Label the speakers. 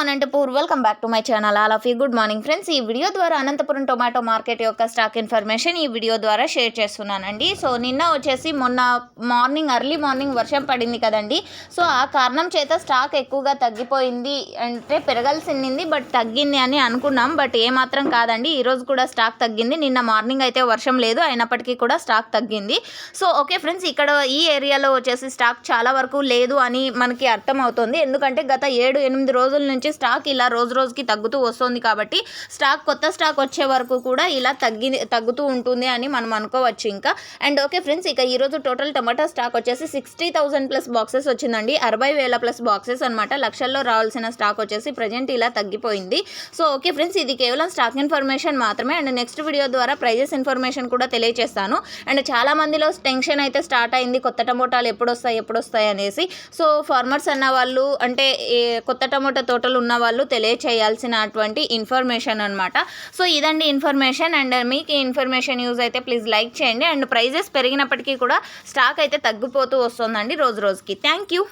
Speaker 1: Anantapur welcome back to my channel all of you good morning friends ఈ video ద్వారా Anantapuram tomato market యొక్క stock information ఈ video ద్వారా share చేస్తున్నానండి. So నిన్న వచ్చేసి మొన్న మార్నింగ్ అర్లీ మార్నింగ్ వర్షం పడింది కదండి. సో ఆ కారణం చేత స్టాక్ ఎక్కువగా తగ్గిపోయింది అంటే పెరగాల్సింది బట్ తగ్గింది అని అనుకున్నాం. బట్ ఏమాత్రం కాదండి ఈరోజు కూడా స్టాక్ తగ్గింది. నిన్న మార్నింగ్ అయితే వర్షం లేదు అయినప్పటికీ కూడా స్టాక్ తగ్గింది. సో ఓకే ఫ్రెండ్స్ ఇక్కడ ఈ ఏరియాలో వచ్చేసి స్టాక్ చాలా వరకు లేదు అని మనకి అర్థమవుతుంది. ఎందుకంటే గత ఏడు ఎనిమిది రోజుల నుంచి స్టాక్ ఇలా రోజు రోజుకి తగ్గుతూ వస్తుంది కాబట్టి స్టాక్ కొత్త స్టాక్ వచ్చే వరకు కూడా ఇలా తగ్గి తగ్గుతూ ఉంటుంది అని మనం అనుకోవచ్చు ఇంకా. అండ్ ఓకే ఫ్రెండ్స్ ఇక ఈరోజు టోటల్ టమాటా స్టాక్ వచ్చేసి సిక్స్టీ థౌసండ్ ప్లస్ బాక్సెస్ వచ్చిందండి. అరవై వేల ప్లస్ బాక్సెస్ అనమాట లక్షల్లో రావాల్సిన స్టాక్ వచ్చేసి ప్రజెంట్ ఇలా తగ్గిపోయింది. సో ఓకే ఫ్రెండ్స్ ఇది కేవలం స్టాక్ ఇన్ఫర్మేషన్ మాత్రమే. అండ్ నెక్స్ట్ వీడియో ద్వారా ప్రైజెస్ ఇన్ఫర్మేషన్ కూడా తెలియజేస్తాను అండ్ చాలా మందిలో టెన్షన్ అయితే స్టార్ట్ అయింది కొత్త టమోటాలు ఎప్పుడు వస్తాయి ఎప్పుడు వస్తాయి అనేసి. సో ఫార్మర్స్ అన్న వాళ్ళు అంటే ఏ కొత్త టమోటా తోటలు ఉన్న వాళ్ళు తెలియచేయాల్సినటువంటి ఇన్ఫర్మేషన్ అనమాట సో ఇదండి ఇన్ఫర్మేషన్ అండ్ మీకు ఈ ఇన్ఫర్మేషన్ యూజ్ అయితే ప్లీజ్ లైక్ చేయండి. అండ్ ప్రైజెస్ పెరిగినప్పటికీ కూడా స్టాక్ అయితే తగ్గిపోతూ వస్తుందండి రోజు రోజుకి. Thank you